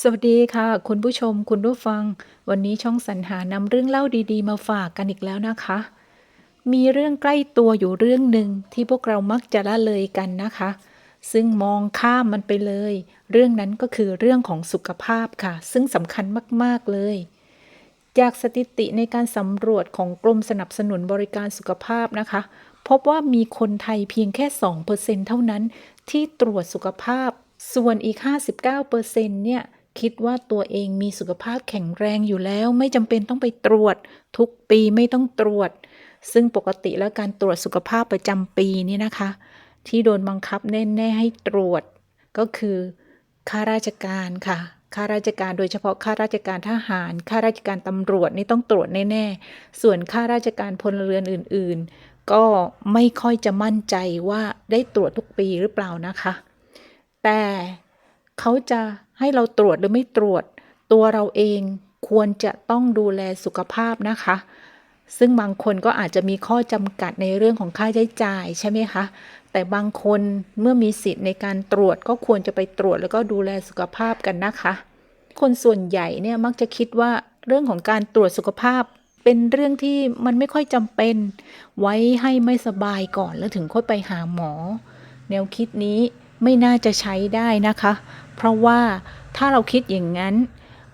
สวัสดีค่ะ คุณผู้ชมคุณผู้ฟัง วันนี้ช่องสรรหานำเรื่องเล่าดีๆ มาฝากกันอีกแล้วนะคะ มีเรื่องใกล้ตัวอยู่เรื่องหนึ่งที่พวกเรามักจะละเลยกันนะคะ ซึ่งมองข้ามมันไปเลย เรื่องนั้นก็คือเรื่องของสุขภาพค่ะ ซึ่งสำคัญมากๆเลย จากสถิติในการสำรวจของกรมสนับสนุนบริการสุขภาพนะคะ พบว่ามีคนไทยเพียงแค่ 2%เท่านั้น ที่ตรวจสุขภาพ ส่วนอีก 59%เนี่ย คิดว่าตัวเองมีสุขภาพแข็งแรงอยู่แล้ว ไม่จำเป็นต้องไปตรวจ ทุกปีไม่ต้องตรวจ ซึ่งปกติแล้วการตรวจสุขภาพประจำปีนี่นะคะ ที่โดนบังคับแน่ๆให้ตรวจ ก็คือข้าราชการค่ะข้าราชการโดยเฉพาะข้าราชการทหารข้าราชการตำรวจนี่ต้องตรวจแน่ๆ ส่วนข้าราชการพลเรือนอื่นๆ ก็ไม่ค่อยจะมั่นใจว่าได้ตรวจทุกปีหรือเปล่านะคะ แต่เขาจะ ให้เราตรวจหรือไม่ตรวจ ตัวเราเองควรจะต้องดูแลสุขภาพนะคะ ซึ่งบางคนก็อาจจะมีข้อจำกัดในเรื่องของค่าใช้จ่ายใช่ไหมคะ แต่บางคนเมื่อมีสิทธิ์ในการตรวจก็ควรจะไปตรวจแล้วก็ดูแลสุขภาพกันนะคะ คนส่วนใหญ่เนี่ยมักจะคิดว่าเรื่องของการตรวจสุขภาพเป็นเรื่องที่มันไม่ค่อยจำเป็น ไว้ให้ไม่สบายก่อนแล้วถึงค่อยไปหาหมอ แนวคิดนี้ไม่น่าจะใช้ได้นะคะ เพราะว่าถ้าเราคิดอย่างนั้น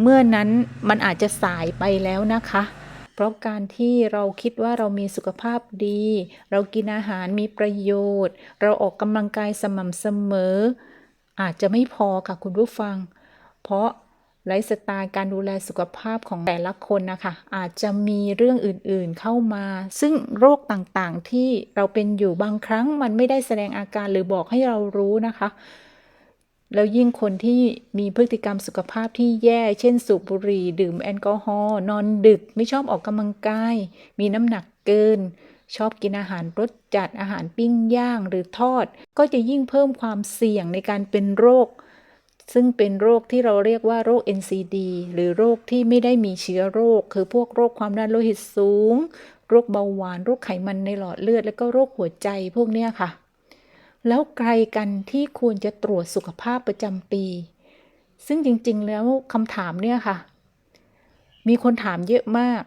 เมื่อนั้นมันอาจจะสายไปแล้วนะคะ เพราะการที่เราคิดว่าเรามีสุขภาพดี เรากินอาหารมีประโยชน์ เราออกกำลังกายสม่ำเสมอ อาจจะไม่พอค่ะคุณผู้ฟัง เพราะไลฟ์สไตล์การดูแลสุขภาพของแต่ละคนนะคะอาจจะมีเรื่องอื่นๆเข้ามา ซึ่งโรคต่างๆที่เราเป็นอยู่บางครั้งมันไม่ได้แสดงอาการหรือบอกให้เรารู้นะคะ แล้วยิ่งคนที่มีพฤติกรรมสุขภาพที่แย่ เช่น สูบบุหรี่ ดื่มแอลกอฮอล์ นอนดึก ไม่ชอบออกกำลังกาย มีน้ำหนักเกิน ชอบกินอาหารรสจัด อาหารปิ้งย่างหรือทอด ก็จะยิ่งเพิ่มความเสี่ยงในการเป็นโรค ซึ่งเป็นโรคที่เราเรียกว่าโรค NCD หรือโรคที่ไม่ได้มีเชื้อโรค คือพวกโรคความดันโลหิตสูง โรคเบาหวาน โรคไขมันในหลอดเลือด และก็โรคหัวใจพวกเนี้ยค่ะ แล้วใครกันที่ควรจะตรวจสุขภาพประจำปี ซึ่งจริงๆ แล้วคำถามเนี่ยค่ะ มีคนถามเยอะมาก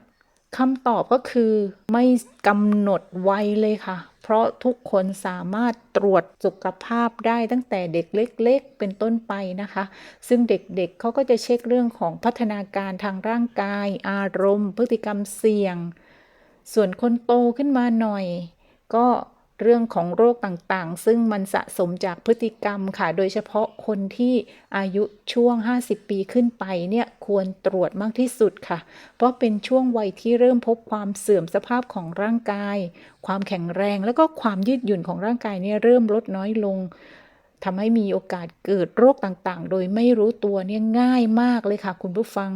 คำตอบก็คือไม่กำหนดวัยเลยค่ะ เพราะทุกคนสามารถตรวจสุขภาพได้ตั้งแต่เด็กเล็ก ๆ เป็นต้นไปนะคะ ซึ่งเด็กๆเเขาก็จะเช็คเรื่องของพัฒนาการทางร่างกาย อารมณ์ พฤติกรรมเสี่ยง ส่วนคนโตขึ้นมาหน่อย ก็ เรื่องของโรคต่างๆ ซึ่งมันสะสมจากพฤติกรรมค่ะ โดยเฉพาะคนที่อายุช่วง 50 ปีขึ้นไปเนี่ยควรตรวจมากที่สุดค่ะ เพราะเป็นช่วงวัยที่เริ่มพบความเสื่อมสภาพของร่างกาย ความแข็งแรง แล้วก็ความยืดหยุ่นของร่างกายเนี่ยเริ่มลดน้อยลงทำให้มีโอกาสเกิดโรคต่างๆ โดยไม่รู้ตัวเนี่ยง่ายมากเลยค่ะ คุณผู้ฟัง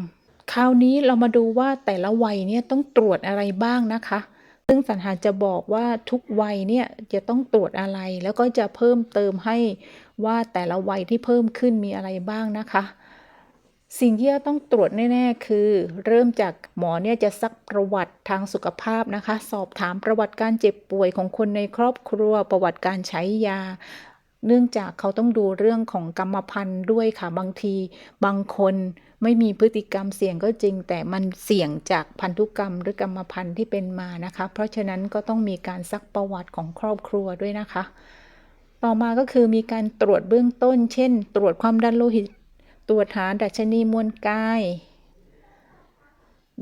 คราวนี้เรามาดูว่าแต่ละวัยเนี่ยต้องตรวจอะไรบ้างนะคะ ซึ่งสันหาจะบอกว่าทุกวัยเนี่ยจะต้องตรวจอะไร แล้วก็จะเพิ่มเติมให้ว่าแต่ละวัยที่เพิ่มขึ้นมีอะไรบ้างนะคะ สิ่งที่จะต้องตรวจแน่ๆ คือ เริ่มจากหมอเนี่ยจะซักประวัติทางสุขภาพนะคะ สอบถามประวัติการเจ็บป่วยของคนในครอบครัว ประวัติการใช้ยาเนื่องจากเขาต้องดูเรื่องของกรรมพันธุ์ด้วยค่ะ บางทีบางคน ไม่มีพฤติกรรมเสี่ยงก็จริง แต่มันเสี่ยงจากพันธุกรรมหรือกรรมพันธุ์ที่เป็นมานะคะ เพราะฉะนั้นก็ต้องมีการซักประวัติของครอบครัวด้วยนะคะ ต่อมาก็คือมีการตรวจเบื้องต้น เช่น ตรวจความดันโลหิต ตรวจหาดัชนีมวลกาย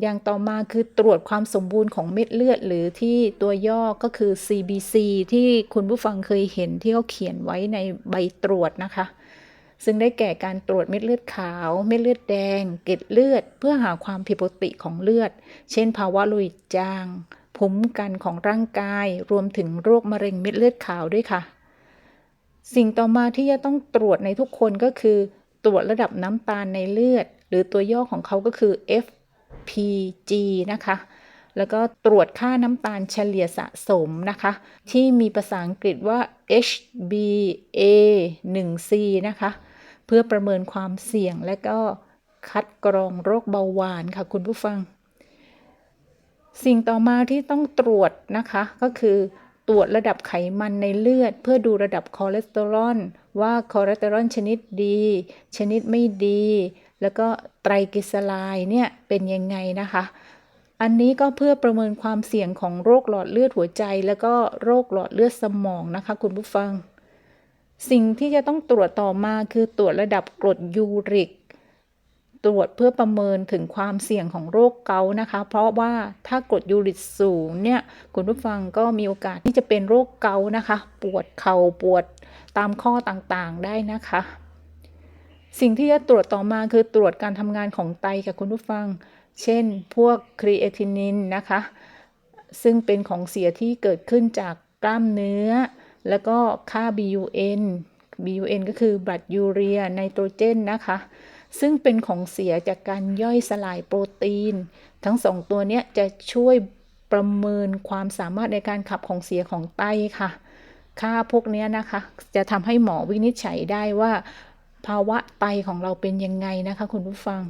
อย่างต่อมาคือตรวจความสมบูรณ์ของเม็ดเลือด หรือที่ตัวย่อก็คือ CBC ที่คุณผู้ฟังเคยเห็นที่เขาเขียนไว้ในใบตรวจนะคะ ซึ่งได้แก่การตรวจเม็ดเลือดขาว เม็ดเลือดแดง เกล็ดเลือด เพื่อหาความผิดปกติของเลือด เช่น ภาวะลหิตจาง ภูมิกันของร่างกาย รวมถึงโรคมะเร็งเม็ดเลือดขาวด้วยค่ะ สิ่งต่อมาที่จะต้องตรวจในทุกคนก็คือ ตรวจระดับน้ำตาลในเลือด หรือตัวย่อของเขาก็คือ FPG นะคะ แล้วก็ตรวจค่าน้ำตาลเฉลี่ยสะสมนะคะ ที่มีภาษาอังกฤษว่า HbA1c นะคะ เพื่อประเมินความเสี่ยงและก็คัดกรองโรคเบาหวานค่ะคุณผู้ฟัง สิ่งต่อมาที่ต้องตรวจนะคะก็คือตรวจระดับไขมันในเลือด เพื่อดูระดับคอเลสเตอรอลว่าคอเลสเตอรอลชนิดดี ชนิดไม่ดี แล้วก็ไตรกลีเซอไรด์เนี่ยเป็นยังไงนะคะ อันนี้ก็เพื่อประเมินความเสี่ยงของโรคหลอดเลือดหัวใจ แล้วก็โรคหลอดเลือดสมองนะคะ คุณผู้ฟัง สิ่งที่จะต้องตรวจต่อมาคือตรวจระดับกรดยูริก ตรวจเพื่อประเมินถึงความเสี่ยงของโรคเกาต์นะคะ เพราะว่าถ้ากรดยูริกสูงเนี่ยคุณผู้ฟังก็มีโอกาสที่จะเป็นโรคเกาต์นะคะ ปวดเข่าปวดตามข้อต่างๆได้นะคะสิ่งที่จะตรวจต่อมาคือตรวจการทำงานของไตกับคุณผู้ฟัง เช่นพวกครีเอทินินนะคะ ซึ่งเป็นของเสียที่เกิดขึ้นจากกล้ามเนื้อ แล้วก็ค่า BUN BUN ก็คือ blood urea ไนโตรเจนนะคะ ซึ่งเป็นของเสียจากการย่อยสลายโปรตีน ทั้งสองตัวนี้จะช่วยประเมินความสามารถในการขับของเสียของไตค่ะ ค่าพวกนี้นะคะ จะทำให้หมอวินิจฉัยได้ว่า ภาวะไตของเราเป็นยังไงนะคะ คุณผู้ฟัง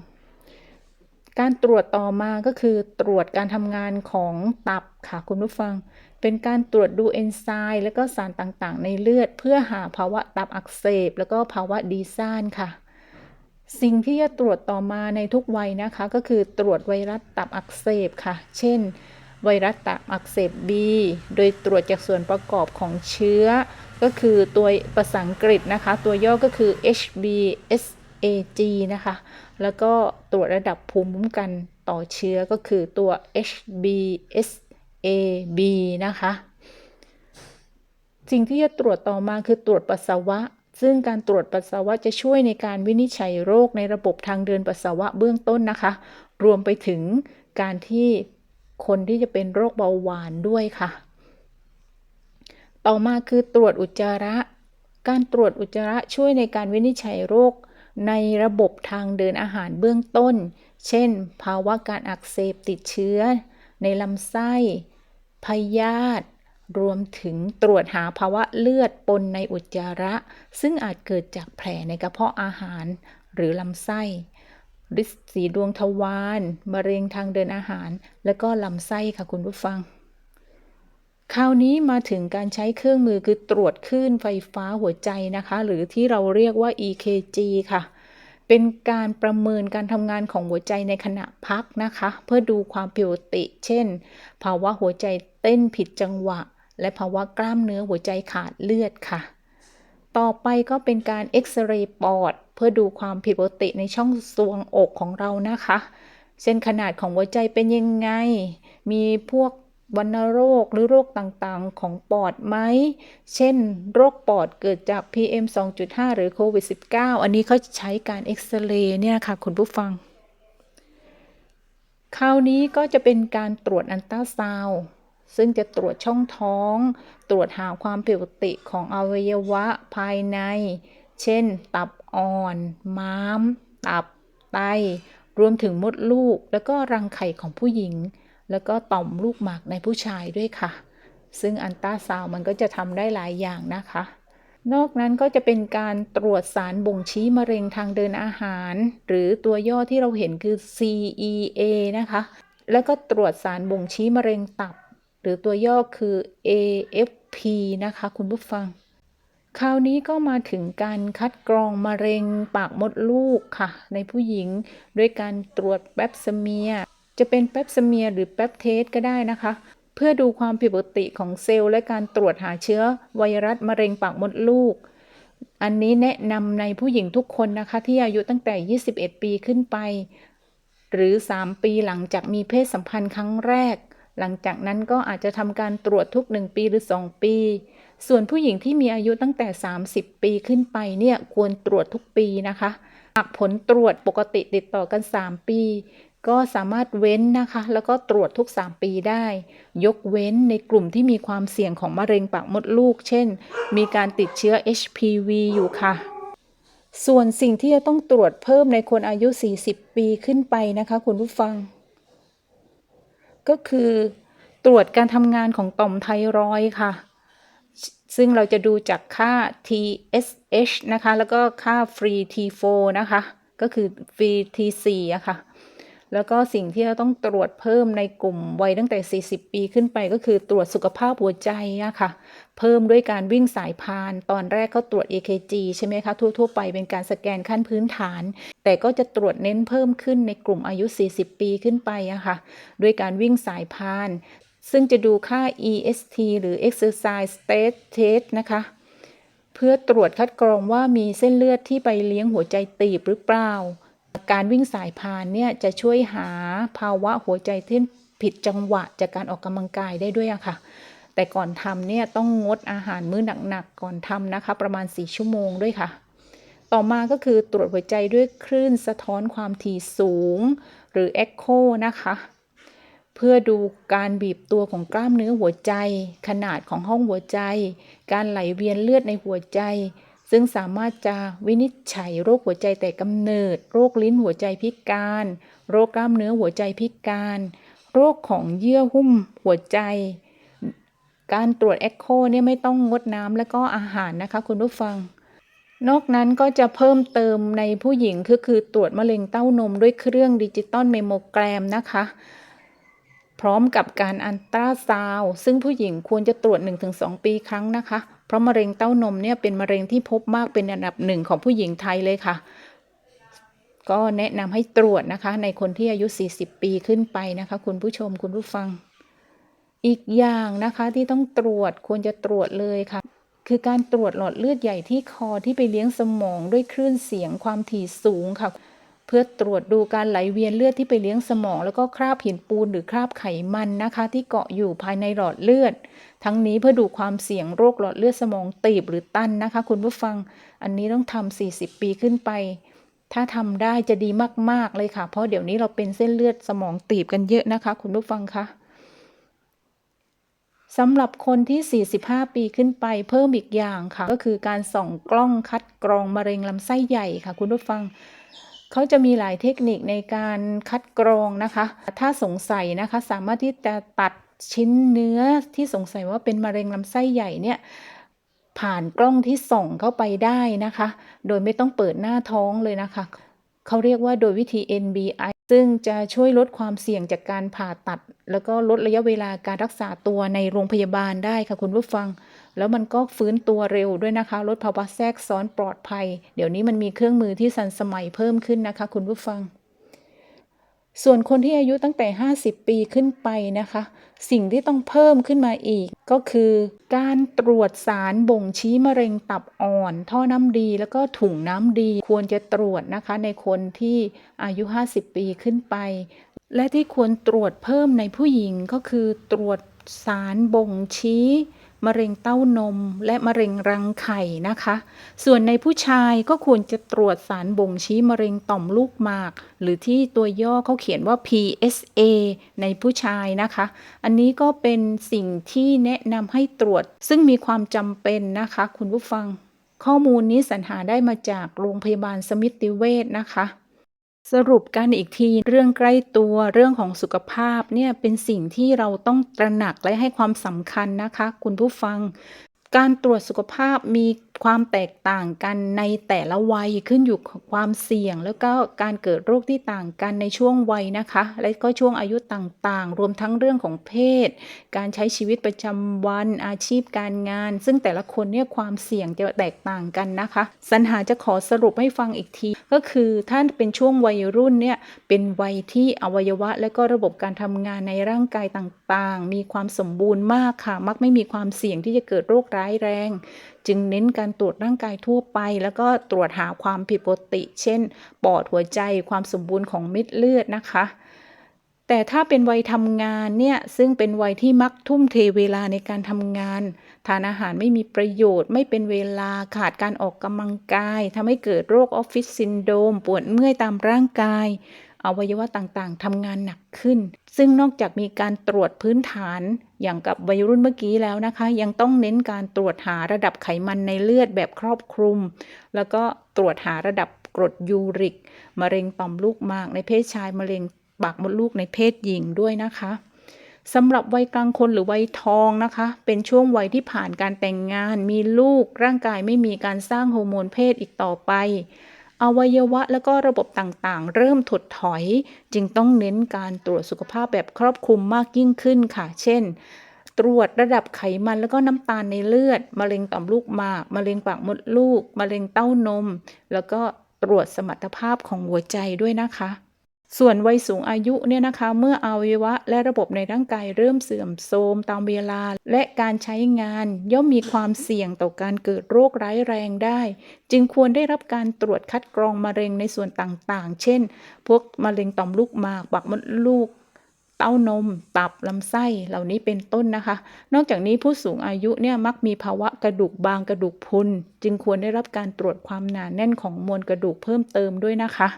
การตรวจต่อมาก็คือตรวจการทำงานของตับค่ะคุณผู้ฟัง เป็นการตรวจดูเอนไซม์และก็สารต่างๆ ในเลือด เพื่อหาภาวะตับอักเสบ แล้วก็ภาวะดีซ่านค่ะ สิ่งที่จะตรวจต่อมาในทุกวัยนะคะ ก็คือตรวจไวรัสตับอักเสบค่ะ เช่น ไวรัสตับอักเสบ B โดยตรวจจากส่วนประกอบของเชื้อ ก็คือตัวภาษาอังกฤษนะคะ ตัวย่อก็คือ HBS AG นะคะ แล้วก็ตรวจระดับภูมิคุ้มกันต่อเชื้อก็คือตัว HBsAb นะคะ สิ่งที่จะตรวจต่อมาคือตรวจปัสสาวะ ซึ่งการตรวจปัสสาวะจะช่วยในการวินิจฉัยโรคในระบบทางเดินปัสสาวะเบื้องต้นนะคะ รวมไปถึงการที่คนที่จะเป็นโรคเบาหวานด้วยค่ะ ต่อมาคือตรวจอุจจาระ การตรวจอุจจาระช่วยในการวินิจฉัยโรค ในระบบทางเดินอาหารเบื้องต้น เช่น ภาวะการอักเสบติดเชื้อ ในลำไส้ พยาธิ รวมถึงตรวจหาภาวะเลือดปนในอุจจาระ ซึ่งอาจเกิดจากแผลในกระเพาะอาหาร หรือลำไส้ริดสีดวงทวาร มะเร็งทางเดินอาหาร และก็ลำไส้ค่ะคุณผู้ฟัง คราวนี้มาถึงการใช้เครื่องมือคือตรวจคลื่นไฟฟ้าหัวใจนะคะ หรือที่เราเรียกว่า EKG ค่ะ เป็นการประเมินการทำงานของหัวใจในขณะพักนะคะ เพื่อดูความผิดปกติ เช่น ภาวะหัวใจเต้นผิดจังหวะ และภาวะกล้ามเนื้อหัวใจขาดเลือดค่ะ ต่อไปก็เป็นการเอ็กซเรย์ปอด เพื่อดูความผิดปกติในช่องซวงอกของเรานะคะเช่นขนาดของหัวใจเป็นยังไง มีพวก วัณโรคหรือโรคต่างๆ ของปอดไหม เช่น โรคปอดเกิดจาก PM 2.5 หรือโควิด -19 อันนี้เขาใช้การเอ็กซเรย์เนี่ยค่ะคุณผู้ฟัง คราวนี้ก็จะเป็นการตรวจอันตราซาวด์ซึ่งจะตรวจช่องท้อง ตรวจหาความผิดปกติของอวัยวะภายใน เช่น ตับอ่อน ม้าม ตับ ไต รวมถึงมดลูก แล้วก็รังไข่ของผู้หญิง แล้วก็ต่อมลูกหมากในผู้ชายด้วยค่ะ ซึ่งอันตราซาวมันก็จะทำได้หลายอย่างนะคะ นอกนั้นก็จะเป็นการตรวจสารบ่งชี้มะเร็งทางเดินอาหาร หรือตัวย่อที่เราเห็นคือ CEA นะคะ แล้วก็ตรวจสารบ่งชี้มะเร็งตับ หรือตัวย่อคือ AFP นะคะคุณผู้ฟังคราวนี้ก็มาถึงการคัดกรองมะเร็งปากมดลูกค่ะ ในผู้หญิงด้วยการตรวจแปปสเมีย จะเป็นแปปสเมียหรือแปปเทสก็ได้นะคะ เพื่อดูความผิดปกติของเซลล์และการตรวจหาเชื้อไวรัสมะเร็งปากมดลูก อันนี้แนะนำในผู้หญิงทุกคนนะคะ ที่อายุตั้งแต่ 21 ปีขึ้นไป หรือ 3 ปีหลังจากมีเพศสัมพันธ์ครั้งแรก หลังจากนั้นก็อาจจะทำการตรวจทุก 1 ปีหรือ 2 ปี ส่วนผู้หญิงที่มีอายุตั้งแต่ 30 ปีขึ้นไปเนี่ยควรตรวจทุกปีนะคะหากผลตรวจปกติติดต่อกัน 3 ปี ก็สามารถเว้นนะคะ แล้วก็ตรวจทุก 3 ปีได้ ยกเว้นในกลุ่มที่มีความเสี่ยงของมะเร็งปากมดลูก เช่น มีการติดเชื้อ HPV อยู่ค่ะ ส่วนสิ่งที่จะต้องตรวจเพิ่มในคนอายุ 40 ปีขึ้นไปนะคะคุณผู้ฟัง ก็คือตรวจการทำงานของต่อมไทรอยด์ค่ะ ซึ่งเราจะดูจากค่า TSH นะคะ แล้วก็ค่า free T4 นะคะ ก็คือ free T4 อะค่ะ แล้วก็สิ่งที่เราต้องตรวจเพิ่มในกลุ่มวัยตั้งแต่ 40 ปีขึ้นไปก็คือตรวจสุขภาพหัวใจอะค่ะ เพิ่มด้วยการวิ่งสายพาน ตอนแรกเขาตรวจ EKG ใช่ไหมคะ ทั่ว ๆ ไปเป็นการสแกนขั้นพื้นฐาน แต่ก็จะตรวจเน้นเพิ่มขึ้นในกลุ่มอายุ 40 ปีขึ้นไปอะค่ะ ด้วยการวิ่งสายพาน ซึ่งจะดูค่า EST หรือ Exercise State Test นะคะเพื่อตรวจคัดกรองว่ามีเส้นเลือดที่ไปเลี้ยงหัวใจตีบหรือเปล่า การวิ่งสายพานเนี่ยจะช่วยหาภาวะหัวใจเต้นผิดจังหวะจากการออกกำลังกายได้ด้วยอะค่ะ แต่ก่อนทำเนี่ยต้องงดอาหารมื้อหนักๆก่อนทำนะคะ ประมาณ 4 ชั่วโมงด้วยค่ะ ต่อมาก็คือตรวจหัวใจด้วยคลื่นสะท้อนความถี่สูง หรือ Echo นะคะ เพื่อดูการบีบตัวของกล้ามเนื้อหัวใจ ขนาดของห้องหัวใจ การไหลเวียนเลือดในหัวใจ ซึ่งสามารถจะวินิจฉัยโรคหัวใจแต่กำเนิด โรคลิ้นหัวใจพิการ โรคกล้ามเนื้อหัวใจพิการ โรคของเยื่อหุ้มหัวใจ การตรวจเอ็กโคเนี่ยไม่ต้องงดน้ำและก็อาหารนะคะคุณผู้ฟัง นอกนั้นก็จะเพิ่มเติมในผู้หญิงคือคือตรวจมะเร็งเต้านมด้วยเครื่องดิจิตอลเมโมแกรมนะคะพร้อมกับการอันตราซาวด์ซึ่งผู้หญิงควรจะตรวจ 1-2 ปีครั้งนะคะ เพราะมะเร็งเต้านมเนี่ยเป็นมะเร็งที่พบมากเป็นอันดับหนึ่งของผู้หญิงไทยเลยค่ะ ก็แนะนำให้ตรวจนะคะ ในคนที่อายุ 40 ปีขึ้นไปนะคะ คุณผู้ชมคุณผู้ฟัง อีกอย่างนะคะที่ต้องตรวจควรจะตรวจเลยค่ะ คือการตรวจหลอดเลือดใหญ่ที่คอที่ไปเลี้ยงสมองด้วยคลื่นเสียงความถี่สูงค่ะ เพื่อตรวจดูการไหลเวียนเลือดที่ไปเลี้ยงสมอง แล้วก็คราบหินปูนหรือคราบไขมันนะคะ ที่เกาะอยู่ภายในหลอดเลือด ทั้งนี้เพื่อดูความเสี่ยงโรคหลอดเลือดสมองตีบหรือตันนะคะ คุณผู้ฟังอันนี้ต้องทำ40 ปีขึ้นไป ถ้าทำได้จะดีมากๆเลยค่ะ เพราะเดี๋ยวนี้เราเป็นเส้นเลือดสมองตีบกันเยอะนะคะ คุณผู้ฟังคะสำหรับคนที่ 45 ปีขึ้นไปเพิ่มอีกอย่างค่ะ ก็คือการส่องกล้องคัดกรองมะเร็งลำไส้ใหญ่ค่ะ คุณผู้ฟัง เขาจะมีหลายเทคนิคในการคัดกรองนะคะ ถ้าสงสัยนะคะสามารถที่จะตัดชิ้นเนื้อที่สงสัยว่าเป็นมะเร็งลำไส้ใหญ่เนี่ยผ่านกล้องที่ส่องเข้าไปได้นะคะ โดยไม่ต้องเปิดหน้าท้องเลยนะคะ เขาเรียกว่าโดยวิธี NBI ซึ่งจะช่วยลดความเสี่ยงจากการผ่าตัด แล้วก็ลดระยะเวลาการรักษาตัวในโรงพยาบาลได้ค่ะคุณผู้ฟัง แล้วมันก็ฟื้นตัวเร็วด้วยนะคะ ลดภาวะแทรกซ้อนปลอดภัย เดี๋ยวนี้มันมีเครื่องมือที่ทันสมัยเพิ่มขึ้นนะคะ คุณผู้ฟัง ส่วนคนที่อายุตั้งแต่ 50 ปีขึ้นไปนะคะ สิ่งที่ต้องเพิ่มขึ้นมาอีก ก็คือ การตรวจสารบ่งชี้มะเร็งตับอ่อน ท่อน้ำดี แล้วก็ถุงน้ำดี ควรจะตรวจนะคะ ในคนที่อายุ 50 ปีขึ้นไป และที่ควรตรวจเพิ่มในผู้หญิงก็คือตรวจสารบ่งชี้ มะเร็งเต้านม และมะเร็งรังไข่นะคะ ส่วนในผู้ชายก็ควรจะตรวจสารบ่งชี้มะเร็งต่อมลูกหมาก หรือที่ตัวย่อเขาเขียนว่า PSA ในผู้ชายนะคะ อันนี้ก็เป็นสิ่งที่แนะนำให้ตรวจ ซึ่งมีความจำเป็นนะคะ คุณผู้ฟัง ข้อมูลนี้สรรหาได้มาจากโรงพยาบาลสมิติเวชนะคะ สรุปกันอีกทีเรื่องใกล้ตัวเรื่องของสุขภาพเนี่ยเป็นสิ่งที่เราต้องตระหนักและให้ความสำคัญนะคะ คุณผู้ฟัง การตรวจสุขภาพมีความแตกต่างกันในแต่ละวัยขึ้นอยู่กับความเสี่ยง แล้วก็การเกิดโรคที่ต่างกันในช่วงวัยนะคะ และก็ช่วงอายุต่างๆ รวมทั้งเรื่องของเพศ การใช้ชีวิตประจำวันอาชีพการงาน ซึ่งแต่ละคนเนี่ยความเสี่ยงจะแตกต่างกันนะคะ สัญหาจะขอสรุปให้ฟังอีกที ก็คือถ้าเป็นช่วงวัยรุ่นเนี่ยเป็นวัยที่อวัยวะ และก็ระบบการทำงานในร่างกายต่างๆ มีความสมบูรณ์มากค่ะ มักไม่มีความเสี่ยงที่จะเกิดโรคร้ายแรง จึงเน้นการการตรวจร่างกายทั่วไป แล้วก็ตรวจหาความผิดปกติ เช่น ปอดหัวใจความสมบูรณ์ของเม็ดเลือดนะคะ แต่ถ้าเป็นวัยทำงานเนี่ย ซึ่งเป็นวัยที่มักทุ่มเทเวลาในการทำงาน ทานอาหารไม่มีประโยชน์ ไม่เป็นเวลาขาดการออกกำลังกายทำให้เกิดโรคออฟฟิศซินโดรมปวดเมื่อยตามร่างกาย อวัยวะต่างๆทำงานหนักขึ้น ซึ่งนอกจากมีการตรวจพื้นฐานอย่างกับวัยรุ่นเมื่อกี้แล้วนะคะ ยังต้องเน้นการตรวจหาระดับไขมันในเลือดแบบครอบคลุม แล้วก็ตรวจหาระดับกรดยูริก มะเร็งต่อมลูกหมากในเพศชาย มะเร็งปากมดลูกในเพศหญิงด้วยนะคะสำหรับวัยกลางคนหรือวัยทองนะคะ เป็นช่วงวัยที่ผ่านการแต่งงาน มีลูกร่างกายไม่มีการสร้างฮอร์โมนเพศอีกต่อไป อวัยวะแล้วก็ระบบต่างๆ เริ่มถดถอย จึงต้องเน้นการตรวจสุขภาพแบบครอบคลุมมากยิ่งขึ้นค่ะ เช่น ตรวจระดับไขมันแล้วก็น้ำตาลในเลือด มะเร็งต่อมลูกหมาก มะเร็งปากมดลูก มะเร็งเต้านม แล้วก็ตรวจสมรรถภาพของหัวใจด้วยนะคะ ส่วนวัยสูงอายุเนี่ยนะคะ เมื่ออวัยวะและระบบในร่างกายเริ่มเสื่อมโทรมตามเวลา และการใช้งานย่อมมีความเสี่ยงต่อการเกิดโรคร้ายแรงได้ จึงควรได้รับการตรวจคัดกรองมะเร็งในส่วนต่างๆ เช่น พวกมะเร็งต่อมลูกหมากปากมดลูกเต้านม ตับ ลำไส้ เหล่านี้เป็นต้นนะคะ นอกจากนี้ผู้สูงอายุเนี่ยมักมีภาวะกระดูกบางกระดูกพุน จึงควรได้รับการตรวจความหนาแน่นของมวลกระดูกเพิ่มเติมด้วยนะคะ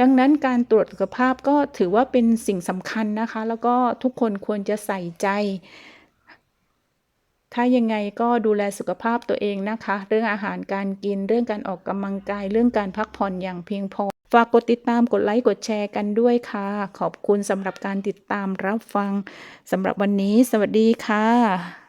ดังนั้นการตรวจสุขภาพก็ถือว่าเป็นสิ่งสำคัญนะคะ แล้วก็ทุกคนควรจะใส่ใจ ถ้ายังไงก็ดูแลสุขภาพตัวเองนะคะ เรื่องอาหารการกิน เรื่องการออกกำลังกาย เรื่องการพักผ่อนอย่างเพียงพอ ฝากกดติดตามกดไลค์กดแชร์กันด้วยค่ะ ขอบคุณสำหรับการติดตามรับฟังสำหรับวันนี้ สวัสดีค่ะ